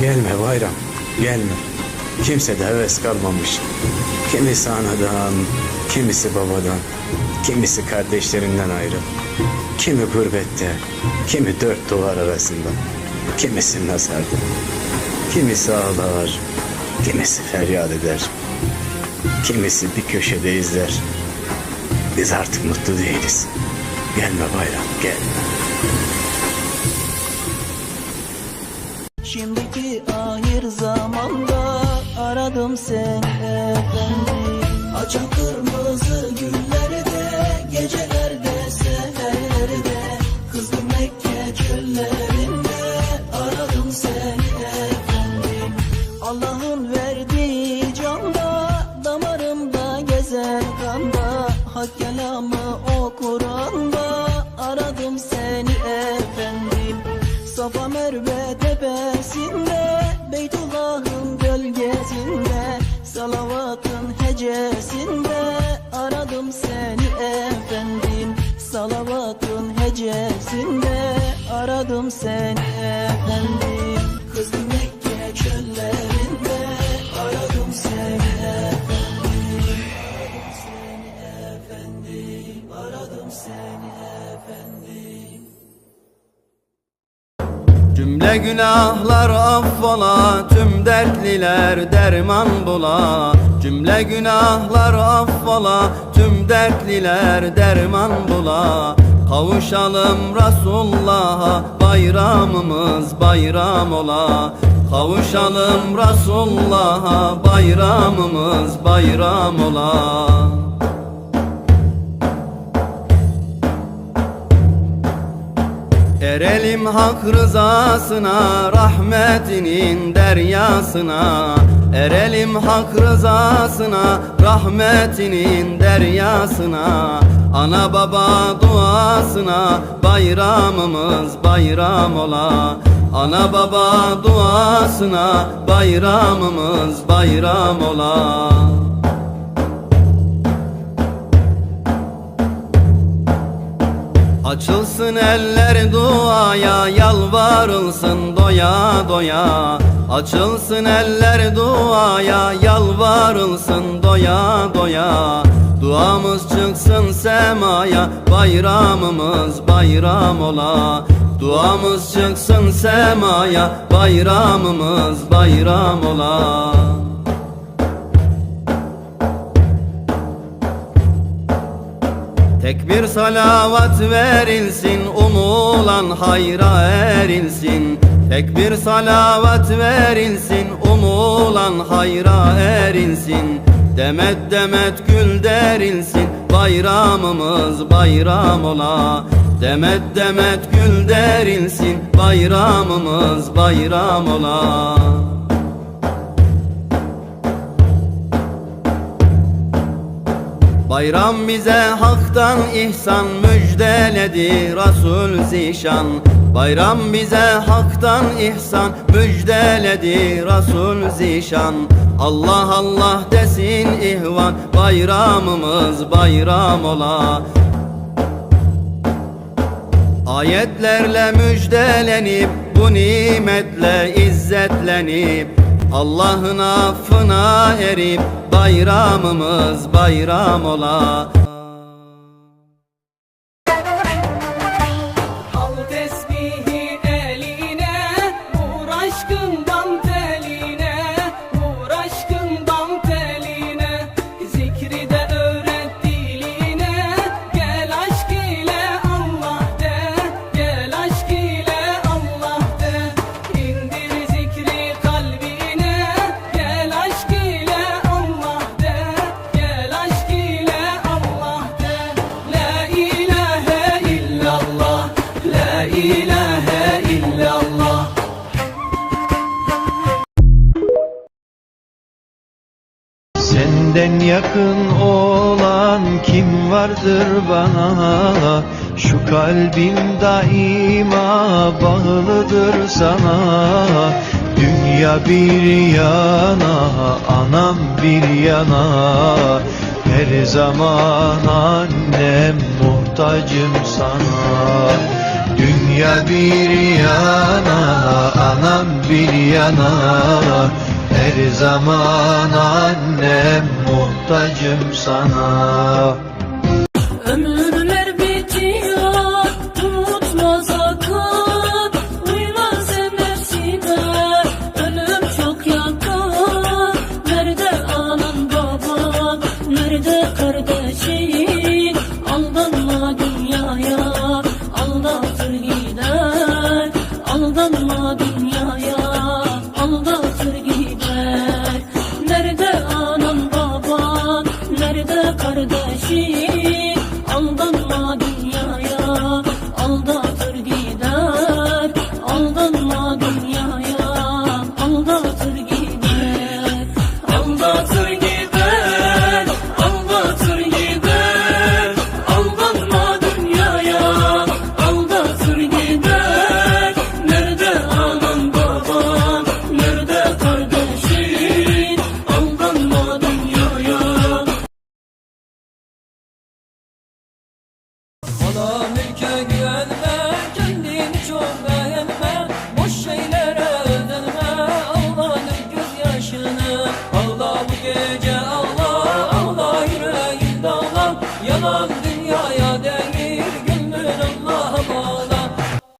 Gelme bayram, gelme. Kimse de heves kalmamış. Kimisi anadan, kimisi babadan, kimisi kardeşlerinden ayrı. Kimi gurbette, kimi dört duvar arasında, kimisi nazarda. Kimisi ağlar, kimisi feryat eder. Kimisi bir köşede izler. Biz artık mutlu değiliz. Gelme bayram, gelme. Şimdiki ahir zamanda aradım seni efendim Açan kırmızı Aradım seni efendim Kızım Mekke çöllerinde Aradım seni efendim Aradım seni efendim Aradım seni efendim Cümle günahlar affola, tüm dertliler derman bula. Cümle günahlar affola, tüm dertliler derman bula. Kavuşalım Resulullah'a, bayramımız bayram ola. Kavuşalım Resulullah'a, bayramımız bayram ola. Erelim hak rızasına, rahmetinin deryasına Erelim hak rızasına, rahmetinin deryasına Ana baba duasına, bayramımız bayram ola. Ana baba duasına, bayramımız bayram ola. Açılsın eller duaya yalvarılsın doya doya. Açılsın eller duaya yalvarılsın doya doya Duamız çıksın semaya bayramımız bayram ola. Duamız çıksın semaya bayramımız bayram ola. Tekbir salavat verilsin umulan hayra erilsin. Tekbir salavat verilsin umulan hayra erilsin Demet demet gül derilsin bayramımız bayram ola. Demet demet gül derilsin bayramımız bayram ola. Bayram bize haktan ihsan müjdeledi Resul Zişan Bayram bize haktan ihsan müjdeledi Resul Zişan. Allah Allah desin ihvan bayramımız bayram ola. Ayetlerle müjdelenip bu nimetle izzetlenip Allah'ın affına erip bayramımız bayram ola Senden yakın olan kim vardır bana? Şu kalbim daima bağlıdır sana. Dünya bir yana, anam bir yana. Her zaman annem muhtacım sana. Dünya bir yana Anam bir yana Her zaman annem muhtacım sana